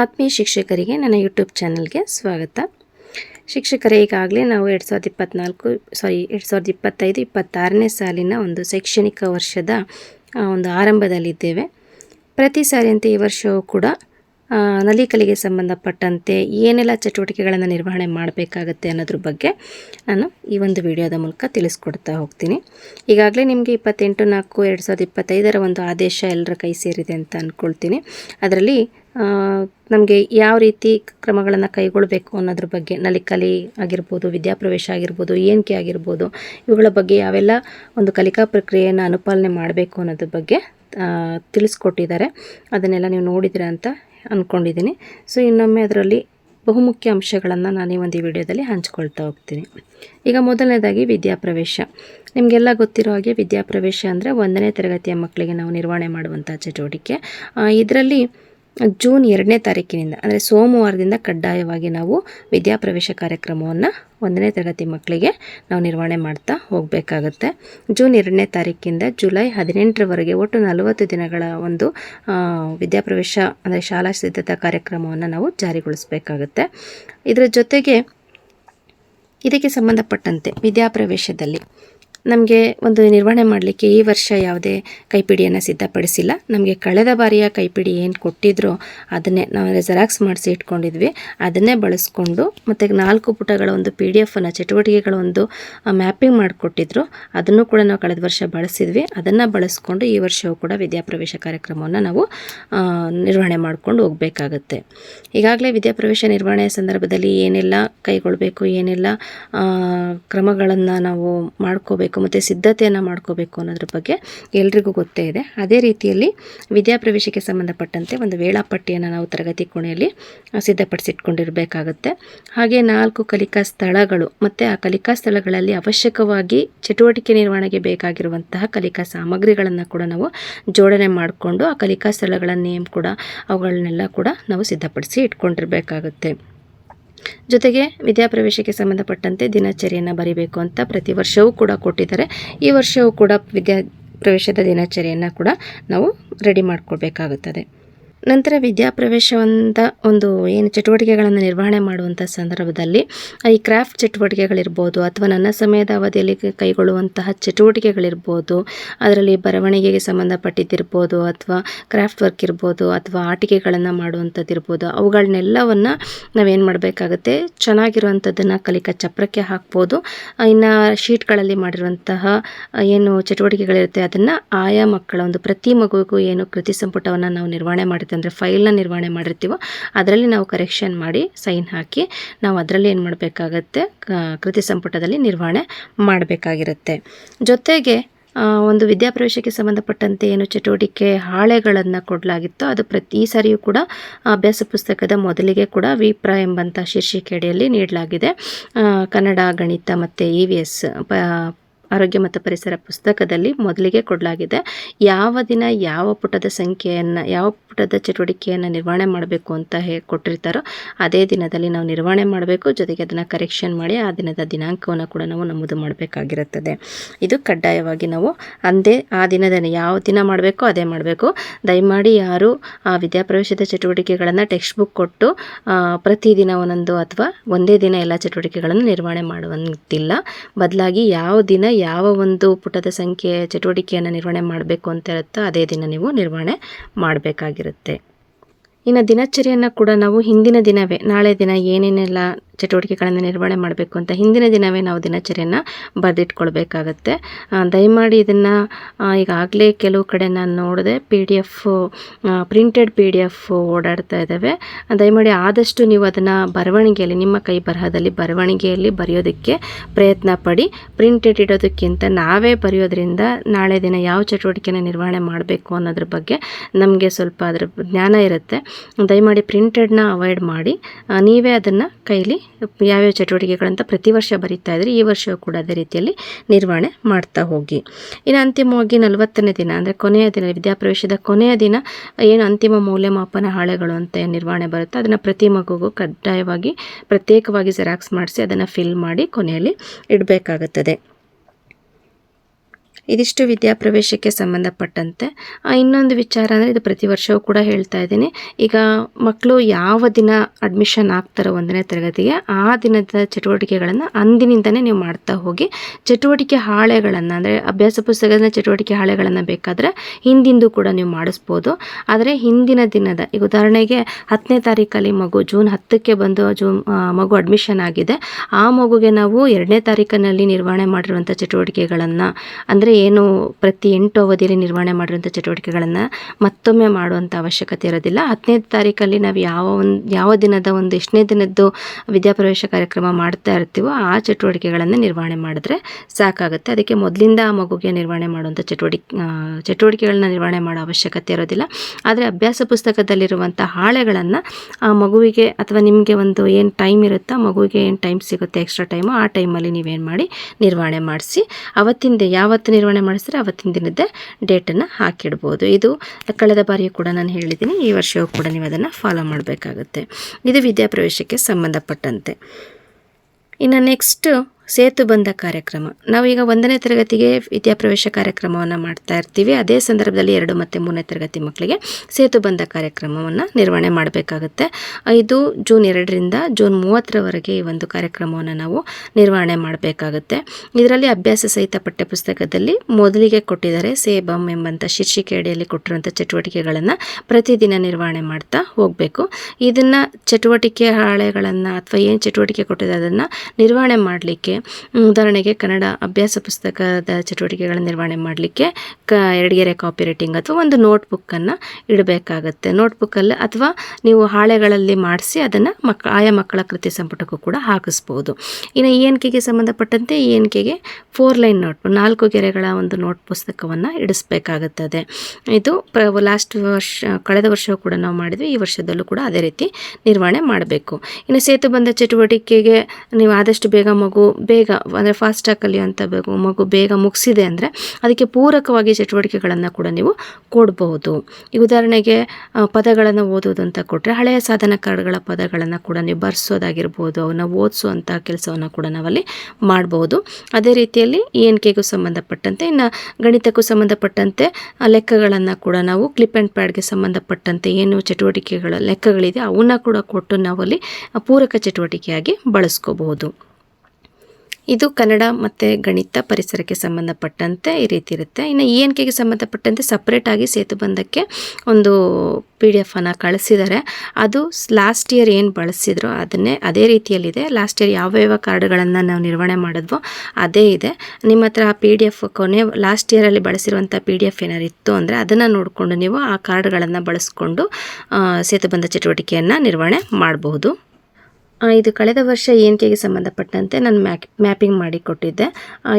ಆತ್ಮೀಯ ಶಿಕ್ಷಕರಿಗೆ ನನ್ನ ಯೂಟ್ಯೂಬ್ ಚಾನಲ್ಗೆ ಸ್ವಾಗತ. ಶಿಕ್ಷಕರೇ, ಈಗಾಗಲೇ ನಾವು ಎರಡು ಸಾವಿರದ ಇಪ್ಪತ್ತ್ನಾಲ್ಕು ಸಾರಿ ಎರಡು ಸಾವಿರದ ಇಪ್ಪತ್ತೈದು, ಇಪ್ಪತ್ತಾರನೇ ಸಾಲಿನ ಒಂದು ಶೈಕ್ಷಣಿಕ ವರ್ಷದ ಒಂದು ಆರಂಭದಲ್ಲಿದ್ದೇವೆ. ಪ್ರತಿ ಸಾರಿಯಂತೆ ಈ ವರ್ಷವೂ ಕೂಡ ನಲಿಕಲಿಗೆ ಸಂಬಂಧಪಟ್ಟಂತೆ ಏನೆಲ್ಲ ಚಟುವಟಿಕೆಗಳನ್ನು ನಿರ್ವಹಣೆ ಮಾಡಬೇಕಾಗತ್ತೆ ಅನ್ನೋದ್ರ ಬಗ್ಗೆ ನಾನು ಈ ಒಂದು ವಿಡಿಯೋದ ಮೂಲಕ ತಿಳಿಸ್ಕೊಡ್ತಾ ಹೋಗ್ತೀನಿ. ಈಗಾಗಲೇ ನಿಮಗೆ ಇಪ್ಪತ್ತೆಂಟು ನಾಲ್ಕು ಎರಡು ಸಾವಿರದ ಇಪ್ಪತ್ತೈದರ ಒಂದು ಆದೇಶ ಎಲ್ಲರ ಕೈ ಸೇರಿದೆ ಅಂತ ಅಂದ್ಕೊಳ್ತೀನಿ ಅದರಲ್ಲಿ ನಮಗೆ ಯಾವ ರೀತಿ ಕ್ರಮಗಳನ್ನು ಕೈಗೊಳ್ಳಬೇಕು ಅನ್ನೋದ್ರ ಬಗ್ಗೆ, ನಲಿಕಲಿ ಆಗಿರ್ಬೋದು, ವಿದ್ಯಾಪ್ರವೇಶ ಆಗಿರ್ಬೋದು, ಏಣಿಕೆ ಆಗಿರ್ಬೋದು, ಇವುಗಳ ಬಗ್ಗೆ ಯಾವೆಲ್ಲ ಒಂದು ಕಲಿಕಾ ಪ್ರಕ್ರಿಯೆಯನ್ನು ಅನುಪಾಲನೆ ಮಾಡಬೇಕು ಅನ್ನೋದ್ರ ಬಗ್ಗೆ ತಿಳಿಸ್ಕೊಟ್ಟಿದ್ದಾರೆ. ಅದನ್ನೆಲ್ಲ ನೀವು ನೋಡಿದಿರ ಅಂತ ಅಂದ್ಕೊಂಡಿದ್ದೀನಿ ಸೊ ಇನ್ನೊಮ್ಮೆ ಅದರಲ್ಲಿ ಬಹುಮುಖ್ಯ ಅಂಶಗಳನ್ನು ನಾನು ಈ ಒಂದು ವಿಡಿಯೋದಲ್ಲಿ ಹಂಚ್ಕೊಳ್ತಾ ಹೋಗ್ತೀನಿ. ಈಗ ಮೊದಲನೇದಾಗಿ ವಿದ್ಯಾಪ್ರವೇಶ ನಿಮಗೆಲ್ಲ ಗೊತ್ತಿರೋ ಹಾಗೆ ವಿದ್ಯಾಪ್ರವೇಶ ಅಂದರೆ ಒಂದನೇ ತರಗತಿಯ ಮಕ್ಕಳಿಗೆ ನಾವು ನಿರ್ವಹಣೆ ಮಾಡುವಂಥ ಚಟುವಟಿಕೆ. ಇದರಲ್ಲಿ ಜೂನ್ ಎರಡನೇ ತಾರೀಕಿನಿಂದ, ಅಂದರೆ ಸೋಮವಾರದಿಂದ ಕಡ್ಡಾಯವಾಗಿ ನಾವು ವಿದ್ಯಾಪ್ರವೇಶ ಕಾರ್ಯಕ್ರಮವನ್ನು ಒಂದನೇ ತರಗತಿ ಮಕ್ಕಳಿಗೆ ನಾವು ನಿರ್ವಹಣೆ ಮಾಡ್ತಾ ಹೋಗಬೇಕಾಗುತ್ತೆ. ಜೂನ್ ಎರಡನೇ ತಾರೀಕಿಂದ ಜುಲೈ ಹದಿನೆಂಟರವರೆಗೆ ಒಟ್ಟು ನಲವತ್ತು ದಿನಗಳ ಒಂದು ವಿದ್ಯಾಪ್ರವೇಶ, ಅಂದರೆ ಶಾಲಾ ಸಿದ್ಧತಾ ಕಾರ್ಯಕ್ರಮವನ್ನು ನಾವು ಜಾರಿಗೊಳಿಸಬೇಕಾಗುತ್ತೆ. ಇದರ ಜೊತೆಗೆ ಇದಕ್ಕೆ ಸಂಬಂಧಪಟ್ಟಂತೆ ವಿದ್ಯಾಪ್ರವೇಶದಲ್ಲಿ ನಮಗೆ ಒಂದು ನಿರ್ವಹಣೆ ಮಾಡಲಿಕ್ಕೆ ಈ ವರ್ಷ ಯಾವುದೇ ಕೈಪಿಡಿಯನ್ನು ಸಿದ್ಧಪಡಿಸಿಲ್ಲ. ನಮಗೆ ಕಳೆದ ಬಾರಿಯ ಕೈಪಿಡಿ ಏನು ಕೊಟ್ಟಿದ್ರೋ ಅದನ್ನೇ ನಾವು ಜೆರಾಕ್ಸ್ ಮಾಡಿಸಿ ಇಟ್ಕೊಂಡಿದ್ವಿ. ಅದನ್ನೇ ಬಳಸ್ಕೊಂಡು ಮತ್ತು ನಾಲ್ಕು ಪುಟಗಳ ಒಂದು ಪಿ ಡಿ ಎಫನ್ನು ಚಟುವಟಿಕೆಗಳ ಒಂದು ಮ್ಯಾಪಿಂಗ್ ಮಾಡಿಕೊಟ್ಟಿದ್ರು. ಅದನ್ನು ಕೂಡ ನಾವು ಕಳೆದ ವರ್ಷ ಬಳಸಿದ್ವಿ. ಅದನ್ನು ಬಳಸ್ಕೊಂಡು ಈ ವರ್ಷವೂ ಕೂಡ ವಿದ್ಯಾಪ್ರವೇಶ ಕಾರ್ಯಕ್ರಮವನ್ನು ನಾವು ನಿರ್ವಹಣೆ ಮಾಡಿಕೊಂಡು ಹೋಗಬೇಕಾಗುತ್ತೆ. ಈಗಾಗಲೇ ವಿದ್ಯಾಪ್ರವೇಶ ನಿರ್ವಹಣೆಯ ಸಂದರ್ಭದಲ್ಲಿ ಏನೆಲ್ಲ ಕೈಗೊಳ್ಳಬೇಕು ಏನೆಲ್ಲ ಕ್ರಮಗಳನ್ನು ನಾವು ಮಾಡ್ಕೋಬೇಕು ಮತ್ತು ಸಿದ್ಧತೆಯನ್ನು ಮಾಡ್ಕೋಬೇಕು ಅನ್ನೋದ್ರ ಬಗ್ಗೆ ಎಲ್ರಿಗೂ ಗೊತ್ತೇ ಇದೆ. ಅದೇ ರೀತಿಯಲ್ಲಿ ವಿದ್ಯಾಪ್ರವೇಶಕ್ಕೆ ಸಂಬಂಧಪಟ್ಟಂತೆ ಒಂದು ವೇಳಾಪಟ್ಟಿಯನ್ನು ನಾವು ತರಗತಿ ಕೋಣೆಯಲ್ಲಿ ಸಿದ್ಧಪಡಿಸಿ ಸಿದ್ಧಪಡಿಸಿಟ್ಕೊಂಡಿರಬೇಕಾಗುತ್ತೆ. ಹಾಗೆ ನಾಲ್ಕು ಕಲಿಕಾ ಸ್ಥಳಗಳು, ಮತ್ತು ಆ ಕಲಿಕಾ ಸ್ಥಳಗಳಲ್ಲಿ ಅವಶ್ಯಕವಾಗಿ ಚಟುವಟಿಕೆ ನಿರ್ವಹಣೆಗೆ ಬೇಕಾಗಿರುವಂತಹ ಕಲಿಕಾ ಸಾಮಗ್ರಿಗಳನ್ನು ಕೂಡ ನಾವು ಜೋಡಣೆ ಮಾಡಿಕೊಂಡು ಆ ಕಲಿಕಾ ಸ್ಥಳಗಳ ನೇಮ್ ಕೂಡ ಅವುಗಳನ್ನೆಲ್ಲ ಕೂಡ ನಾವು ಸಿದ್ಧಪಡಿಸಿ ಇಟ್ಕೊಂಡಿರಬೇಕಾಗುತ್ತೆ. ಜೊತೆಗೆ ವಿದ್ಯಾಪ್ರವೇಶಕ್ಕೆ ಸಂಬಂಧಪಟ್ಟಂತೆ ದಿನಚರಿಯನ್ನು ಬರಿಬೇಕು ಅಂತ ಪ್ರತಿ ವರ್ಷವೂ ಕೂಡ ಕೊಟ್ಟಿದ್ದಾರೆ. ಈ ವರ್ಷವೂ ಕೂಡ ವಿದ್ಯಾ ಪ್ರವೇಶದ ದಿನಚರಿಯನ್ನು ಕೂಡ ನಾವು ರೆಡಿ ಮಾಡ್ಕೊಳ್ಬೇಕಾಗುತ್ತದೆ. ನಂತರ ವಿದ್ಯಾಪ್ರವೇಶವಂತ ಒಂದು ಏನು ಚಟುವಟಿಕೆಗಳನ್ನು ನಿರ್ವಹಣೆ ಮಾಡುವಂಥ ಸಂದರ್ಭದಲ್ಲಿ, ಈ ಕ್ರಾಫ್ಟ್ ಚಟುವಟಿಕೆಗಳಿರ್ಬೋದು ಅಥವಾ ನನ್ನ ಸಮಯದ ಅವಧಿಯಲ್ಲಿ ಕೈಗೊಳ್ಳುವಂತಹ ಚಟುವಟಿಕೆಗಳಿರ್ಬೋದು, ಅದರಲ್ಲಿ ಬರವಣಿಗೆಗೆ ಸಂಬಂಧಪಟ್ಟಿದ್ದಿರ್ಬೋದು ಅಥವಾ ಕ್ರಾಫ್ಟ್ ವರ್ಕ್ ಇರ್ಬೋದು ಅಥವಾ ಆಟಿಕೆಗಳನ್ನು ಮಾಡುವಂಥದ್ದಿರ್ಬೋದು, ಅವುಗಳನ್ನೆಲ್ಲವನ್ನು ನಾವೇನು ಮಾಡಬೇಕಾಗುತ್ತೆ, ಚೆನ್ನಾಗಿರುವಂಥದ್ದನ್ನು ಕಲಿಕಾ ಚಪ್ರಕ್ಕೆ ಹಾಕ್ಬೋದು. ಇನ್ನು ಶೀಟ್ಗಳಲ್ಲಿ ಮಾಡಿರುವಂತಹ ಏನು ಚಟುವಟಿಕೆಗಳಿರುತ್ತೆ, ಅದನ್ನು ಆಯಾ ಮಕ್ಕಳ ಒಂದು ಪ್ರತಿ ಮಗುವಿಗೂ ಏನು ಕೃತಿ ಸಂಪುಟವನ್ನು ನಾವು ನಿರ್ವಹಣೆ ಮಾಡಿರ್ತೀವಿ ಅಂದರೆ ಫೈಲ್ನ ನಿರ್ವಹಣೆ ಮಾಡಿರ್ತೀವೋ ಅದರಲ್ಲಿ ನಾವು ಕರೆಕ್ಷನ್ ಮಾಡಿ ಸೈನ್ ಹಾಕಿ ನಾವು ಅದರಲ್ಲಿ ಏನು ಮಾಡಬೇಕಾಗತ್ತೆ ಕೃತಿ ಸಂಪುಟದಲ್ಲಿ ನಿರ್ವಹಣೆ ಮಾಡಬೇಕಾಗಿರುತ್ತೆ. ಜೊತೆಗೆ ಒಂದು ವಿದ್ಯಾಪ್ರವೇಶಕ್ಕೆ ಸಂಬಂಧಪಟ್ಟಂತೆ ಏನು ಚಟುವಟಿಕೆ ಹಾಳೆಗಳನ್ನು ಕೊಡಲಾಗಿತ್ತು ಅದು ಪ್ರತಿ, ಈ ಸಾರಿಯೂ ಕೂಡ ಅಭ್ಯಾಸ ಪುಸ್ತಕದ ಮೊದಲಿಗೆ ಕೂಡ ವಿಪ್ರ ಎಂಬಂಥ ಶೀರ್ಷಿಕೆಯಡಿಯಲ್ಲಿ ನೀಡಲಾಗಿದೆ. ಕನ್ನಡ, ಗಣಿತ ಮತ್ತು ಇ ವಿ ಎಸ್ ಪ ಆರೋಗ್ಯ ಮತ್ತು ಪರಿಸರ ಪುಸ್ತಕದಲ್ಲಿ ಮೊದಲಿಗೆ ಕೊಡಲಾಗಿದೆ. ಯಾವ ದಿನ ಯಾವ ಪುಟದ ಸಂಖ್ಯೆಯನ್ನು, ಯಾವ ಪುಟದ ಚಟುವಟಿಕೆಯನ್ನು ನಿರ್ವಹಣೆ ಮಾಡಬೇಕು ಅಂತ ಹೇ ಕೊಟ್ಟಿರ್ತಾರೋ ಅದೇ ದಿನದಲ್ಲಿ ನಾವು ನಿರ್ವಹಣೆ ಮಾಡಬೇಕು. ಜೊತೆಗೆ ಅದನ್ನು ಕರೆಕ್ಷನ್ ಮಾಡಿ ಆ ದಿನದ ದಿನಾಂಕವನ್ನು ಕೂಡ ನಾವು ನಮೂದು ಮಾಡಬೇಕಾಗಿರುತ್ತದೆ. ಇದು ಕಡ್ಡಾಯವಾಗಿ ನಾವು ಅಂದೇ ಆ ದಿನದ ಯಾವ ದಿನ ಮಾಡಬೇಕು ಅದೇ ಮಾಡಬೇಕು. ದಯಮಾಡಿ ಯಾರು ಆ ವಿದ್ಯಾಪ್ರವೇಶದ ಚಟುವಟಿಕೆಗಳನ್ನು ಟೆಕ್ಸ್ಟ್ ಬುಕ್ ಕೊಟ್ಟು ಪ್ರತಿದಿನ ಒಂದೊಂದು ಅಥವಾ ಒಂದೇ ದಿನ ಎಲ್ಲ ಚಟುವಟಿಕೆಗಳನ್ನು ನಿರ್ವಹಣೆ ಮಾಡುವಂತಿಲ್ಲ. ಬದಲಾಗಿ ಯಾವ ದಿನ ಯಾವ ಒಂದು ಪುಟದ ಸಂಖ್ಯೆ ಚಟುವಟಿಕೆಯನ್ನು ನಿರ್ವಹಣೆ ಮಾಡಬೇಕು ಅಂತ ಇರುತ್ತೋ ಅದೇ ದಿನ ನೀವು ನಿರ್ವಹಣೆ ಮಾಡಬೇಕಾಗಿರುತ್ತೆ. ಇನ್ನು ದಿನಚರಿಯನ್ನು ಕೂಡ ನಾವು ಹಿಂದಿನ ದಿನವೇ, ನಾಳೆ ದಿನ ಏನೇನೆಲ್ಲ ಚಟುವಟಿಕೆಗಳನ್ನು ನಿರ್ವಹಣೆ ಮಾಡಬೇಕು ಅಂತ ಹಿಂದಿನ ದಿನವೇ ನಾವು ದಿನಚರಿಯನ್ನು ಬರೆದಿಟ್ಕೊಳ್ಬೇಕಾಗತ್ತೆ. ದಯಮಾಡಿ ಇದನ್ನು ಈಗಾಗಲೇ ಕೆಲವು ಕಡೆ ನಾನು ನೋಡಿದೆ P D F printed P D F ಓಡಾಡ್ತಾ ಇದ್ದಾವೆ ದಯಮಾಡಿ ಆದಷ್ಟು ನೀವು ಅದನ್ನು ಬರವಣಿಗೆಯಲ್ಲಿ, ನಿಮ್ಮ ಕೈ ಬರಹದಲ್ಲಿ ಬರವಣಿಗೆಯಲ್ಲಿ ಬರೆಯೋದಕ್ಕೆ ಪ್ರಯತ್ನ ಪಡಿ. ಪ್ರಿಂಟೆಡ್ ಇಡೋದಕ್ಕಿಂತ ನಾವೇ ಬರೆಯೋದ್ರಿಂದ ನಾಳೆ ದಿನ ಯಾವ ಚಟುವಟಿಕೆನ ನಿರ್ವಹಣೆ ಮಾಡಬೇಕು ಅನ್ನೋದ್ರ ಬಗ್ಗೆ ನಮಗೆ ಸ್ವಲ್ಪ ಅದರ ಜ್ಞಾನ ಇರುತ್ತೆ. ದಯಮಾಡಿ ಪ್ರಿಂಟೆಡ್ನ ಅವಾಯ್ಡ್ ಮಾಡಿ. ನೀವೇ ಅದನ್ನು ಕೈಲಿ ಯಾವ್ಯಾವ ಚಟುವಟಿಕೆಗಳಂತ ಪ್ರತಿ ವರ್ಷ ಬರೀತಾ ಇದ್ದರೆ ಈ ವರ್ಷವೂ ಕೂಡ ಅದೇ ರೀತಿಯಲ್ಲಿ ನಿರ್ವಹಣೆ ಮಾಡ್ತಾ ಹೋಗಿ. ಇನ್ನು ಅಂತಿಮವಾಗಿ ನಲವತ್ತನೇ ದಿನ, ಅಂದರೆ ಕೊನೆಯ ದಿನ, ವಿದ್ಯಾಪ್ರವೇಶದ ಕೊನೆಯ ದಿನ ಏನು ಅಂತಿಮ ಮೌಲ್ಯಮಾಪನ ಹಾಳೆಗಳು ಅಂತ ನಿರ್ವಹಣೆ ಬರುತ್ತೆ ಅದನ್ನು ಪ್ರತಿ ಮಗುಗೂ ಕಡ್ಡಾಯವಾಗಿ ಪ್ರತ್ಯೇಕವಾಗಿ ಜೆರಾಕ್ಸ್ ಮಾಡಿಸಿ ಅದನ್ನು ಫಿಲ್ ಮಾಡಿ ಕೊನೆಯಲ್ಲಿ ಇಡಬೇಕಾಗುತ್ತದೆ. ಇದಿಷ್ಟು ವಿದ್ಯಾಪ್ರವೇಶಕ್ಕೆ ಸಂಬಂಧಪಟ್ಟಂತೆ. ಇನ್ನೊಂದು ವಿಚಾರ ಅಂದರೆ ಇದು ಪ್ರತಿ ವರ್ಷವೂ ಕೂಡ ಹೇಳ್ತಾ ಇದ್ದೀನಿ. ಈಗ ಮಕ್ಕಳು ಯಾವ ದಿನ ಅಡ್ಮಿಷನ್ ಆಗ್ತಾರೋ ಒಂದನೇ ತರಗತಿಗೆ ಆ ದಿನದ ಚಟುವಟಿಕೆಗಳನ್ನು ಅಂದಿನಿಂದನೇ ನೀವು ಮಾಡ್ತಾ ಹೋಗಿ, ಚಟುವಟಿಕೆ ಹಾಳೆಗಳನ್ನು ಅಂದರೆ ಅಭ್ಯಾಸ ಪುಸ್ತಕದ ಚಟುವಟಿಕೆ ಹಾಳೆಗಳನ್ನು ಬೇಕಾದರೆ ಹಿಂದಿಂದು ಕೂಡ ನೀವು ಮಾಡಿಸ್ಬೋದು. ಆದರೆ ಹಿಂದಿನ ದಿನದ, ಈಗ ಉದಾಹರಣೆಗೆ ಹತ್ತನೇ ತಾರೀಕಲ್ಲಿ ಮಗು ಜೂನ್ ಹತ್ತಕ್ಕೆ ಬಂದು ಜೂನ್ ಮಗು ಅಡ್ಮಿಷನ್ ಆಗಿದೆ. ಆ ಮಗುಗೆ ನಾವು ಎರಡನೇ ತಾರೀಕಿನಲ್ಲಿ ನಿರ್ವಹಣೆ ಮಾಡಿರುವಂಥ ಚಟುವಟಿಕೆಗಳನ್ನು ಅಂದರೆ ಏನು ಪ್ರತಿ ಎಂಟು ಅವಧಿಯಲ್ಲಿ ನಿರ್ವಹಣೆ ಮಾಡಿರುವಂಥ ಚಟುವಟಿಕೆಗಳನ್ನು ಮತ್ತೊಮ್ಮೆ ಮಾಡುವಂಥ ಅವಶ್ಯಕತೆ ಇರೋದಿಲ್ಲ. ಹತ್ತನೇ ತಾರೀಕಲ್ಲಿ ನಾವು ಯಾವ ಒಂದು, ಯಾವ ದಿನದ ಒಂದು, ಎಷ್ಟನೇ ದಿನದ್ದು ವಿದ್ಯಾಪ್ರವೇಶ ಕಾರ್ಯಕ್ರಮ ಮಾಡ್ತಾ ಇರ್ತೀವೋ ಆ ಚಟುವಟಿಕೆಗಳನ್ನು ನಿರ್ವಹಣೆ ಮಾಡಿದ್ರೆ ಸಾಕಾಗುತ್ತೆ. ಅದಕ್ಕೆ ಮೊದಲಿಂದ ಆ ಮಗುಗೆ ನಿರ್ವಹಣೆ ಮಾಡುವಂಥ ಚಟುವಟಿಕೆ ಚಟುವಟಿಕೆಗಳನ್ನ ನಿರ್ವಹಣೆ ಮಾಡೋ ಅವಶ್ಯಕತೆ ಇರೋದಿಲ್ಲ. ಆದರೆ ಅಭ್ಯಾಸ ಪುಸ್ತಕದಲ್ಲಿರುವಂಥ ಹಾಳೆಗಳನ್ನು ಆ ಮಗುವಿಗೆ ಅಥವಾ ನಿಮಗೆ ಒಂದು ಏನು ಟೈಮ್ ಇರುತ್ತೋ ಮಗುವಿಗೆ ಏನು ಟೈಮ್ ಸಿಗುತ್ತೆ, ಎಕ್ಸ್ಟ್ರಾ ಟೈಮು ಆ ಟೈಮಲ್ಲಿ ನೀವೇನು ಮಾಡಿ ನಿರ್ವಹಣೆ ಮಾಡಿಸಿ ಅವತ್ತಿಂದ ಯಾವತ್ತು ನಿರ್ವಹಣೆ ಮಾಡಿಸಿದ್ರೆ ಅವತ್ತಿನ ದಿನದ ಡೇಟನ್ನು ಹಾಕಿಡ್ಬೋದು. ಇದು ಕಳೆದ ಬಾರಿಯೂ ಕೂಡ ನಾನು ಹೇಳಿದ್ದೀನಿ, ಈ ವರ್ಷವೂ ಕೂಡ ನೀವು ಅದನ್ನು ಫಾಲೋ ಮಾಡಬೇಕಾಗುತ್ತೆ. ಇದು ವಿದ್ಯಾಪ್ರವೇಶಕ್ಕೆ ಸಂಬಂಧಪಟ್ಟಂತೆ. ಇನ್ನು ನೆಕ್ಸ್ಟು ಸೇತು ಬಂದ ಕಾರ್ಯಕ್ರಮ. ನಾವೀಗ ಒಂದನೇ ತರಗತಿಗೆ ವಿದ್ಯಾಪ್ರವೇಶ ಕಾರ್ಯಕ್ರಮವನ್ನು ಮಾಡ್ತಾ ಇರ್ತೀವಿ. ಅದೇ ಸಂದರ್ಭದಲ್ಲಿ ಎರಡು ಮತ್ತು ಮೂರನೇ ತರಗತಿ ಮಕ್ಕಳಿಗೆ ಸೇತು ಬಂದ ಕಾರ್ಯಕ್ರಮವನ್ನು ನಿರ್ವಹಣೆ ಮಾಡಬೇಕಾಗುತ್ತೆ. ಐದು ಜೂನ್ ಎರಡರಿಂದ ಜೂನ್ ಮೂವತ್ತರವರೆಗೆ ಈ ಒಂದು ಕಾರ್ಯಕ್ರಮವನ್ನು ನಾವು ನಿರ್ವಹಣೆ ಮಾಡಬೇಕಾಗುತ್ತೆ. ಇದರಲ್ಲಿ ಅಭ್ಯಾಸ ಸಹಿತ ಪಠ್ಯಪುಸ್ತಕದಲ್ಲಿ ಮೊದಲಿಗೆ ಕೊಟ್ಟಿದ್ದಾರೆ ಸೇಬಂ ಎಂಬಂಥ ಶೀರ್ಷಿಕೆ ಅಡಿಯಲ್ಲಿ ಕೊಟ್ಟಿರುವಂಥ ಚಟುವಟಿಕೆಗಳನ್ನು ಪ್ರತಿದಿನ ನಿರ್ವಹಣೆ ಮಾಡ್ತಾ ಹೋಗಬೇಕು. ಇದನ್ನು ಚಟುವಟಿಕೆ ಹಾಳೆಗಳನ್ನು ಅಥವಾ ಏನು ಚಟುವಟಿಕೆ ಕೊಟ್ಟಿದೆ ಅದನ್ನು ನಿರ್ವಹಣೆ ಮಾಡಲಿಕ್ಕೆ ಉದಾಹರಣೆಗೆ ಕನ್ನಡ ಅಭ್ಯಾಸ ಪುಸ್ತಕದ ಚಟುವಟಿಕೆಗಳ ನಿರ್ವಹಣೆ ಮಾಡಲಿಕ್ಕೆ ಕ, ಎರಡುಗೆರೆ ಕಾಪಿ ರೈಟಿಂಗ್ ಅಥವಾ ಒಂದು ನೋಟ್ಬುಕ್ಕನ್ನು ಇಡಬೇಕಾಗತ್ತೆ. ನೋಟ್ಬುಕ್ಕಲ್ಲಿ ಅಥವಾ ನೀವು ಹಾಳೆಗಳಲ್ಲಿ ಮಾಡಿಸಿ ಅದನ್ನು ಮಕ್, ಆಯಾ ಮಕ್ಕಳ ಕೃತಿ ಸಂಪುಟಕ್ಕೂ ಕೂಡ ಹಾಕಿಸ್ಬೋದು. ಇನ್ನು ಇ ಎನ್ ಕೆಗೆ ಸಂಬಂಧಪಟ್ಟಂತೆ ಇ ಎನ್ ಕೆಗೆ ಫೋರ್ ಲೈನ್ ನೋಟ್ ನಾಲ್ಕು ಗೆರೆಗಳ ಒಂದು ನೋಟ್ ಪುಸ್ತಕವನ್ನು ಇಡಿಸ್ಬೇಕಾಗುತ್ತದೆ. ಇದು ಪ್ರ ಲಾಸ್ಟ್ ವರ್ಷ, ಕಳೆದ ವರ್ಷವೂ ಕೂಡ ನಾವು ಮಾಡಿದ್ವಿ. ಈ ವರ್ಷದಲ್ಲೂ ಕೂಡ ಅದೇ ರೀತಿ ನಿರ್ವಹಣೆ ಮಾಡಬೇಕು. ಇನ್ನು ಸೇತು ಬಂದ ಚಟುವಟಿಕೆಗೆ ನೀವು ಆದಷ್ಟು ಬೇಗ ಮಗು ಬೇಗ, ಅಂದರೆ ಫಾಸ್ಟಾಗಿ ಕಲಿಯುವಂಥ ಮಗು ಬೇಗ ಮುಗಿಸಿದೆ ಅಂದರೆ ಅದಕ್ಕೆ ಪೂರಕವಾಗಿ ಚಟುವಟಿಕೆಗಳನ್ನು ಕೂಡ ನೀವು ಕೊಡಬಹುದು ಈ ಉದಾಹರಣೆಗೆ ಪದಗಳನ್ನು ಓದೋದು ಅಂತ ಕೊಟ್ಟರೆ ಹಳೆಯ ಸಾಧನ ಕಾರ್ಡ್ಗಳ ಪದಗಳನ್ನು ಕೂಡ ನೀವು ಬರ್ಸೋದಾಗಿರ್ಬೋದು ಅವನ್ನ ಓದಿಸುವಂಥ ಕೆಲಸವನ್ನು ಕೂಡ ನಾವಲ್ಲಿ ಮಾಡಬಹುದು ಅದೇ ರೀತಿಯಲ್ಲಿ ಇ ಎನ್ ಕೆಗೂ ಸಂಬಂಧಪಟ್ಟಂತೆ, ಇನ್ನು ಗಣಿತಕ್ಕೂ ಸಂಬಂಧಪಟ್ಟಂತೆ ಲೆಕ್ಕಗಳನ್ನು ಕೂಡ ನಾವು ಕ್ಲಿಪ್ ಆ್ಯಂಡ್ ಪ್ಯಾಡ್ಗೆ ಸಂಬಂಧಪಟ್ಟಂತೆ ಏನು ಚಟುವಟಿಕೆಗಳ ಲೆಕ್ಕಗಳಿದೆ, ಅವನ್ನ ಕೂಡ ಕೊಟ್ಟು ನಾವಲ್ಲಿ ಪೂರಕ ಚಟುವಟಿಕೆಯಾಗಿ ಬಳಸ್ಕೋಬಹುದು. ಇದು ಕನ್ನಡ ಮತ್ತು ಗಣಿತ ಪರಿಸರಕ್ಕೆ ಸಂಬಂಧಪಟ್ಟಂತೆ ಈ ರೀತಿ ಇರುತ್ತೆ. ಇನ್ನು ಇ ಎನ್ ಕೆಗೆ ಸಂಬಂಧಪಟ್ಟಂತೆ ಸಪ್ರೇಟಾಗಿ ಸೇತುಬಂಧಕ್ಕೆ ಒಂದು ಪಿ ಡಿ ಎಫನ್ನು ಕಳಿಸಿದ್ದಾರೆ ಅದು ಲಾಸ್ಟ್ ಇಯರ್ ಏನು ಬಳಸಿದ್ರು ಅದನ್ನೇ ಅದೇ ರೀತಿಯಲ್ಲಿದೆ. ಲಾಸ್ಟ್ ಇಯರ್ ಯಾವ ಯಾವ ಕಾರ್ಡ್ಗಳನ್ನು ನಾವು ನಿರ್ವಹಣೆ ಮಾಡಿದ್ವೋ ಅದೇ ಇದೆ. ನಿಮ್ಮ ಹತ್ರ ಆ ಪಿ ಡಿ ಎಫ್ ಕೊನೆ ಲಾಸ್ಟ್ ಇಯರಲ್ಲಿ ಬಳಸಿರುವಂಥ ಪಿ ಡಿ ಎಫ್ ಏನಾರು ಇತ್ತು ಅಂದರೆ ಅದನ್ನು ನೋಡಿಕೊಂಡು ನೀವು ಆ ಕಾರ್ಡ್ಗಳನ್ನು ಬಳಸಿಕೊಂಡು ಸೇತುಬಂಧ ಚಟುವಟಿಕೆಯನ್ನು ನಿರ್ವಹಣೆ ಮಾಡಬಹುದು. ಇದು ಕಳೆದ ವರ್ಷ ಎನ್ ಕೆಗೆ ಸಂಬಂಧಪಟ್ಟಂತೆ ನಾನು ಮ್ಯಾಕ್ ಮ್ಯಾಪಿಂಗ್ ಮಾಡಿ ಕೊಟ್ಟಿದ್ದೆ.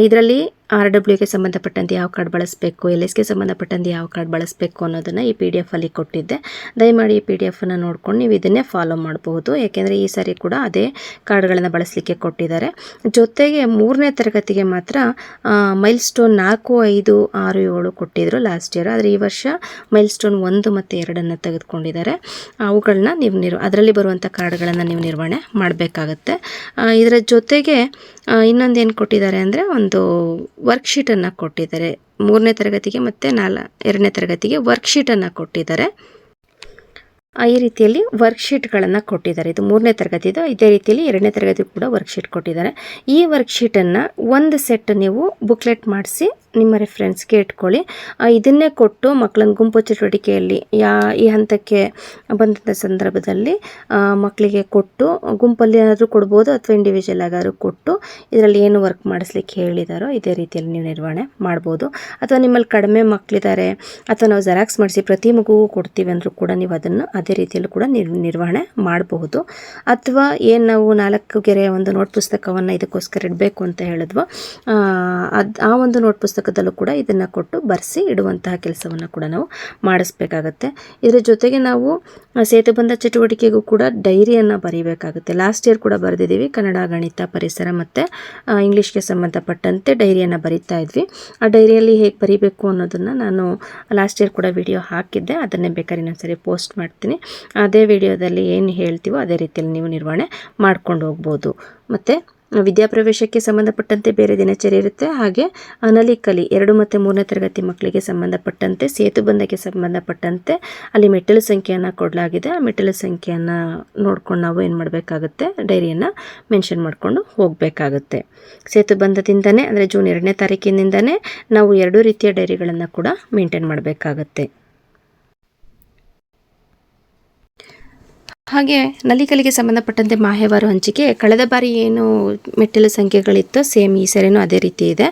ಇದರಲ್ಲಿ ಆರ್ ಡಬ್ಲ್ಯೂಗೆ ಸಂಬಂಧಪಟ್ಟಂತೆ ಯಾವ ಕಾರ್ಡ್ ಬಳಸಬೇಕು ಎಲ್ ಎಸ್ಗೆ ಸಂಬಂಧಪಟ್ಟಂತೆ ಯಾವ ಕಾರ್ಡ್ ಬಳಸಬೇಕು ಅನ್ನೋದನ್ನು ಈ ಪಿ ಡಿ ಎಫಲ್ಲಿ ಕೊಟ್ಟಿದ್ದೆ. ದಯಮಾಡಿ ಈ ಪಿ ಡಿ ಎಫನ್ನು ನೋಡ್ಕೊಂಡು ನೀವು ಇದನ್ನೇ ಫಾಲೋ ಮಾಡಬಹುದು. ಯಾಕೆಂದರೆ ಈ ಸಾರಿ ಕೂಡ ಅದೇ ಕಾರ್ಡ್ಗಳನ್ನು ಬಳಸಲಿಕ್ಕೆ ಕೊಟ್ಟಿದ್ದಾರೆ. ಜೊತೆಗೆ ಮೂರನೇ ತರಗತಿಗೆ ಮಾತ್ರ ಮೈಲ್ ಸ್ಟೋನ್ ನಾಲ್ಕು, ಐದು, ಆರು, ಏಳು ಕೊಟ್ಟಿದ್ದರು ಲಾಸ್ಟ್ ಇಯರ್ ಆದರೆ ಈ ವರ್ಷ ಮೈಲ್ ಸ್ಟೋನ್ ಒಂದು ಮತ್ತು ಎರಡನ್ನು ತೆಗೆದುಕೊಂಡಿದ್ದಾರೆ. ಅವುಗಳನ್ನ ನೀವು ನಿರ್ ಅದರಲ್ಲಿ ಬರುವಂಥ ಕಾರ್ಡ್ಗಳನ್ನು ನೀವು ನಿರ್ವಹಣೆ ಮಾಡಬೇಕಾಗತ್ತೆ. ಇದರ ಜೊತೆಗೆ ಇನ್ನೊಂದು ಏನು ಕೊಟ್ಟಿದ್ದಾರೆ ಅಂದರೆ ಒಂದು ವರ್ಕ್ಶೀಟನ್ನು ಕೊಟ್ಟಿದ್ದಾರೆ. ಮೂರನೇ ತರಗತಿಗೆ ಮತ್ತು ನಾಲ್, ಎರಡನೇ ತರಗತಿಗೆ ವರ್ಕ್ಶೀಟನ್ನು ಕೊಟ್ಟಿದ್ದಾರೆ. ಈ ರೀತಿಯಲ್ಲಿ ವರ್ಕ್ಶೀಟ್ಗಳನ್ನು ಕೊಟ್ಟಿದ್ದಾರೆ. ಇದು ಮೂರನೇ ತರಗತಿದು, ಇದೇ ರೀತಿಯಲ್ಲಿ ಎರಡನೇ ತರಗತಿ ಕೂಡ ವರ್ಕ್ಶೀಟ್ ಕೊಟ್ಟಿದ್ದಾರೆ. ಈ ವರ್ಕ್ಶೀಟನ್ನು ಒಂದು ಸೆಟ್ ನೀವು ಬುಕ್ಲೆಟ್ ಮಾಡಿಸಿ ನಿಮ್ಮ ರೆಫರೆನ್ಸ್ಗೆ ಇಟ್ಕೊಳ್ಳಿ. ಇದನ್ನೇ ಕೊಟ್ಟು ಮಕ್ಕಳನ್ನ ಗುಂಪು ಚಟುವಟಿಕೆಯಲ್ಲಿ ಯಾ, ಈ ಹಂತಕ್ಕೆ ಬಂದಂಥ ಸಂದರ್ಭದಲ್ಲಿ ಮಕ್ಕಳಿಗೆ ಕೊಟ್ಟು, ಗುಂಪಲ್ಲಿ ಏನಾದರೂ ಕೊಡ್ಬೋದು ಅಥವಾ ಇಂಡಿವಿಜುವಲ್ ಆಗಾದರೂ ಕೊಟ್ಟು ಇದರಲ್ಲಿ ಏನು ವರ್ಕ್ ಮಾಡಿಸ್ಲಿಕ್ಕೆ ಹೇಳಿದಾರೋ ಇದೇ ರೀತಿಯಲ್ಲಿ ನೀವು ನಿರ್ವಹಣೆ ಮಾಡ್ಬೋದು. ಅಥವಾ ನಿಮ್ಮಲ್ಲಿ ಕಡಿಮೆ ಮಕ್ಕಳಿದ್ದಾರೆ ಅಥವಾ ನಾವು ಜೆರಾಕ್ಸ್ ಮಾಡಿಸಿ ಪ್ರತಿ ಮಗುವು ಕೊಡ್ತೀವಿ ಅಂದರೂ ಕೂಡ ನೀವು ಅದನ್ನು ಅದೇ ರೀತಿಯಲ್ಲೂ ಕೂಡ ನಿರ್ ನಿರ್ವಹಣೆ ಮಾಡಬಹುದು. ಅಥವಾ ಏನು ನಾವು ನಾಲ್ಕು ಗೆರೆಯ ಒಂದು ನೋಟ್ ಪುಸ್ತಕವನ್ನು ಇದಕ್ಕೋಸ್ಕರ ಇಡಬೇಕು ಅಂತ ಹೇಳಿದ್ವೋ ಅದು, ಆ ಒಂದು ನೋಟ್ ಪುಸ್ತಕದಲ್ಲೂ ಕೂಡ ಇದನ್ನು ಕೊಟ್ಟು ಬರೆಸಿ ಇಡುವಂತಹ ಕೆಲಸವನ್ನು ಕೂಡ ನಾವು ಮಾಡಿಸ್ಬೇಕಾಗತ್ತೆ. ಇದರ ಜೊತೆಗೆ ನಾವು ಸೇತು ಸೇತುಬಂಧ ಚಟುವಟಿಕೆಗೂ ಕೂಡ ಡೈರಿಯನ್ನು ಬರೀಬೇಕಾಗುತ್ತೆ. ಲಾಸ್ಟ್ ಇಯರ್ ಕೂಡ ಬರೆದಿದ್ದೀವಿ, ಕನ್ನಡ ಗಣಿತ ಪರಿಸರ ಮತ್ತು ಇಂಗ್ಲೀಷ್ಗೆ ಸಂಬಂಧಪಟ್ಟಂತೆ ಡೈರಿಯನ್ನು ಬರಿತಾ ಇದ್ವಿ. ಆ ಡೈರಿಯಲ್ಲಿ ಹೇಗೆ ಬರೀಬೇಕು ಅನ್ನೋದನ್ನು ನಾನು ಲಾಸ್ಟ್ ಇಯರ್ ಕೂಡ ವಿಡಿಯೋ ಹಾಕಿದ್ದೆ. ಅದನ್ನೇ ಬೇಕಾದ್ರೆ ಇನ್ನೊಂದ್ಸರಿ ಪೋಸ್ಟ್ ಮಾಡ್ತೀನಿ. ಅದೇ ವಿಡಿಯೋದಲ್ಲಿ ಏನು ಹೇಳ್ತೀವೋ ಅದೇ ರೀತಿಯಲ್ಲಿ ನೀವು ನಿರ್ವಹಣೆ ಮಾಡ್ಕೊಂಡು ಹೋಗ್ಬೋದು. ಮತ್ತು ವಿದ್ಯಾಪ್ರವೇಶಕ್ಕೆ ಸಂಬಂಧಪಟ್ಟಂತೆ ಬೇರೆ ದಿನಚರಿ ಇರುತ್ತೆ. ಹಾಗೆ ಅನಲಿ ಕಲಿ ಎರಡು ಮತ್ತು ಮೂರನೇ ತರಗತಿ ಮಕ್ಕಳಿಗೆ ಸಂಬಂಧಪಟ್ಟಂತೆ ಸೇತುಬಂಧಕ್ಕೆ ಸಂಬಂಧಪಟ್ಟಂತೆ ಅಲ್ಲಿ ಮೆಟ್ಟಿಲು ಸಂಖ್ಯೆಯನ್ನು ಕೊಡಲಾಗಿದೆ. ಆ ಮೆಟ್ಟಿಲು ಸಂಖ್ಯೆಯನ್ನು ನೋಡ್ಕೊಂಡು ನಾವು ಏನು ಮಾಡಬೇಕಾಗುತ್ತೆ? ಡೈರಿಯನ್ನು ಮೆನ್ಷನ್ ಮಾಡಿಕೊಂಡು ಹೋಗಬೇಕಾಗುತ್ತೆ. ಸೇತುಬಂಧದಿಂದನೇ ಅಂದರೆ ಜೂನ್ ಎರಡನೇ ತಾರೀಕಿನಿಂದನೇ ನಾವು ಎರಡು ರೀತಿಯ ಡೈರಿಗಳನ್ನು ಕೂಡ ಮೇಂಟೈನ್ ಮಾಡಬೇಕಾಗತ್ತೆ. ಹಾಗೆ ನಲಿಕಲಿಗೆ ಸಂಬಂಧಪಟ್ಟಂತೆ ಮಾಹೆವಾರು ಹಂಚಿಕೆ. ಕಳೆದ ಬಾರಿ ಏನು ಮೆಟ್ಟಿಲು ಸಂಖ್ಯೆಗಳಿತ್ತು ಸೇಮ್ ಈ ಸರಿನೂ ಅದೇ ರೀತಿ ಇದೆ.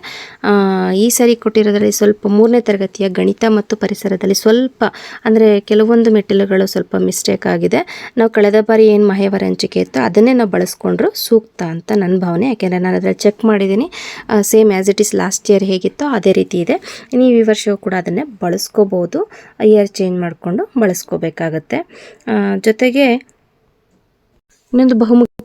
ಈ ಸರಿ ಕೊಟ್ಟಿರೋದ್ರಲ್ಲಿ ಸ್ವಲ್ಪ ಮೂರನೇ ತರಗತಿಯ ಗಣಿತ ಮತ್ತು ಪರಿಸರದಲ್ಲಿ ಸ್ವಲ್ಪ, ಅಂದರೆ ಕೆಲವೊಂದು ಮೆಟ್ಟಿಲುಗಳು ಸ್ವಲ್ಪ ಮಿಸ್ಟೇಕ್ ಆಗಿದೆ. ನಾವು ಕಳೆದ ಬಾರಿ ಏನು ಮಾಹೆವಾರ ಹಂಚಿಕೆ ಇತ್ತು ಅದನ್ನೇ ನಾವು ಬಳಸ್ಕೊಂಡ್ರು ಸೂಕ್ತ ಅಂತ ನನ್ನ ಭಾವನೆ. ಯಾಕೆಂದರೆ ನಾನು ಅದರಲ್ಲಿ ಚೆಕ್ ಮಾಡಿದ್ದೀನಿ. Same as it is last year ಹೇಗಿತ್ತೋ ಅದೇ ರೀತಿ ಇದೆ. ನೀವು ಈ ವರ್ಷವೂ ಕೂಡ ಅದನ್ನೇ ಬಳಸ್ಕೋಬೋದು. ಇಯರ್ ಚೇಂಜ್ ಮಾಡಿಕೊಂಡು ಬಳಸ್ಕೋಬೇಕಾಗತ್ತೆ. ಜೊತೆಗೆ ಇನ್ನೊಂದು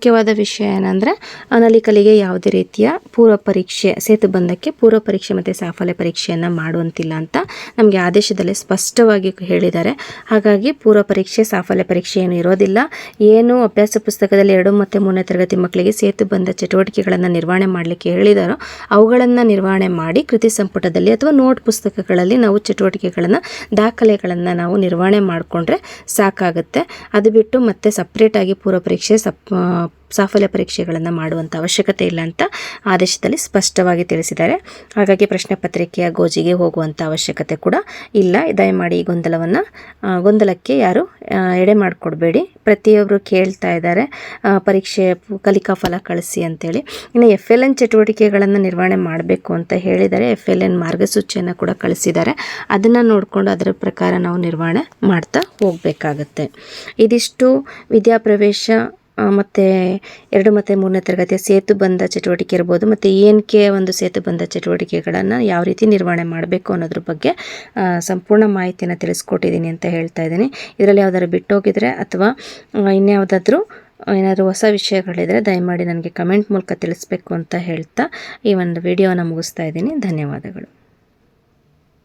ಬಹುಮುಖ್ಯವಾದ ವಿಷಯ ಏನಂದರೆ, ಅನಲಿಕಲಿಗೆ ಯಾವುದೇ ರೀತಿಯ ಪೂರ್ವ ಪರೀಕ್ಷೆ ಸೇತುಬಂಧಕ್ಕೆ ಪೂರ್ವ ಪರೀಕ್ಷೆ ಮತ್ತು ಸಾಫಲ್ಯ ಪರೀಕ್ಷೆಯನ್ನು ಮಾಡುವಂತಿಲ್ಲ ಅಂತ ನಮಗೆ ಆದೇಶದಲ್ಲಿ ಸ್ಪಷ್ಟವಾಗಿ ಹೇಳಿದ್ದಾರೆ. ಹಾಗಾಗಿ ಪೂರ್ವ ಪರೀಕ್ಷೆ, ಸಾಫಲ್ಯ ಪರೀಕ್ಷೆ ಏನು ಇರೋದಿಲ್ಲ. ಏನು ಅಭ್ಯಾಸ ಪುಸ್ತಕದಲ್ಲಿ ಎರಡು ಮತ್ತು ಮೂರನೇ ತರಗತಿ ಮಕ್ಕಳಿಗೆ ಸೇತುಬಂಧ ಚಟುವಟಿಕೆಗಳನ್ನು ನಿರ್ವಹಣೆ ಮಾಡಲಿಕ್ಕೆ ಹೇಳಿದಾರೋ, ಅವುಗಳನ್ನು ನಿರ್ವಹಣೆ ಮಾಡಿ ಕೃತಿ ಸಂಪುಟದಲ್ಲಿ ಅಥವಾ ನೋಟ್ ಪುಸ್ತಕಗಳಲ್ಲಿ ನಾವು ಚಟುವಟಿಕೆಗಳನ್ನು, ದಾಖಲೆಗಳನ್ನು ನಾವು ನಿರ್ವಹಣೆ ಮಾಡಿಕೊಂಡ್ರೆ ಸಾಕಾಗುತ್ತೆ. ಅದು ಬಿಟ್ಟು ಮತ್ತೆ ಸಪ್ರೇಟಾಗಿ ಪೂರ್ವ ಪರೀಕ್ಷೆ ಸಪ್ ಸಾಫಲ್ಯ ಪರೀಕ್ಷೆಗಳನ್ನು ಮಾಡುವಂಥ ಅವಶ್ಯಕತೆ ಇಲ್ಲ ಅಂತ ಆದೇಶದಲ್ಲಿ ಸ್ಪಷ್ಟವಾಗಿ ತಿಳಿಸಿದ್ದಾರೆ. ಹಾಗಾಗಿ ಪ್ರಶ್ನೆ ಪತ್ರಿಕೆಯ ಗೋಜಿಗೆ ಹೋಗುವಂಥ ಅವಶ್ಯಕತೆ ಕೂಡ ಇಲ್ಲ. ದಯಮಾಡಿ ಈ ಗೊಂದಲವನ್ನು ಗೊಂದಲಕ್ಕೆ ಯಾರು ಎಡೆ ಮಾಡಿಕೊಡ್ಬೇಡಿ. ಪ್ರತಿಯೊಬ್ಬರು ಕೇಳ್ತಾ ಇದ್ದಾರೆ ಪರೀಕ್ಷೆ ಕಲಿಕಾ ಫಲ ಕಳಿಸಿ ಅಂತೇಳಿ. ಇನ್ನು ಎಫ್ ಎಲ್ ಎನ್ ಚಟುವಟಿಕೆಗಳನ್ನು ನಿರ್ವಹಣೆ ಮಾಡಬೇಕು ಅಂತ ಹೇಳಿದರೆ ಎಫ್ ಎಲ್ ಎನ್ ಮಾರ್ಗಸೂಚಿಯನ್ನು ಕೂಡ ಕಳಿಸಿದ್ದಾರೆ. ಅದನ್ನು ನೋಡಿಕೊಂಡು ಅದರ ಪ್ರಕಾರ ನಾವು ನಿರ್ವಹಣೆ ಮಾಡ್ತಾ ಹೋಗಬೇಕಾಗತ್ತೆ. ಇದಿಷ್ಟು ವಿದ್ಯಾಪ್ರವೇಶ ಮತ್ತು ಎರಡು ಮತ್ತು ಮೂರನೇ ತರಗತಿಯ ಸೇತುಬಂಧ ಚಟುವಟಿಕೆ ಇರ್ಬೋದು, ಮತ್ತು ಎನ್ ಕೆ ಒಂದು ಸೇತುಬಂಧ ಚಟುವಟಿಕೆಗಳನ್ನು ಯಾವ ರೀತಿ ನಿರ್ವಹಣೆ ಮಾಡಬೇಕು ಅನ್ನೋದ್ರ ಬಗ್ಗೆ ಸಂಪೂರ್ಣ ಮಾಹಿತಿಯನ್ನು ತಿಳಿಸ್ಕೊಟ್ಟಿದ್ದೀನಿ ಅಂತ ಹೇಳ್ತಾ ಇದ್ದೀನಿ. ಇದರಲ್ಲಿ ಯಾವ್ದಾದ್ರು ಬಿಟ್ಟೋಗಿದ್ರೆ ಅಥವಾ ಇನ್ಯಾವುದಾದ್ರೂ ಏನಾದರೂ ಹೊಸ ವಿಷಯಗಳಿದ್ರೆ ದಯಮಾಡಿ ನನಗೆ ಕಮೆಂಟ್ ಮೂಲಕ ತಿಳಿಸ್ಬೇಕು ಅಂತ ಹೇಳ್ತಾ ಈ ಒಂದು ವಿಡಿಯೋನ ಮುಗಿಸ್ತಾ ಇದ್ದೀನಿ. ಧನ್ಯವಾದಗಳು.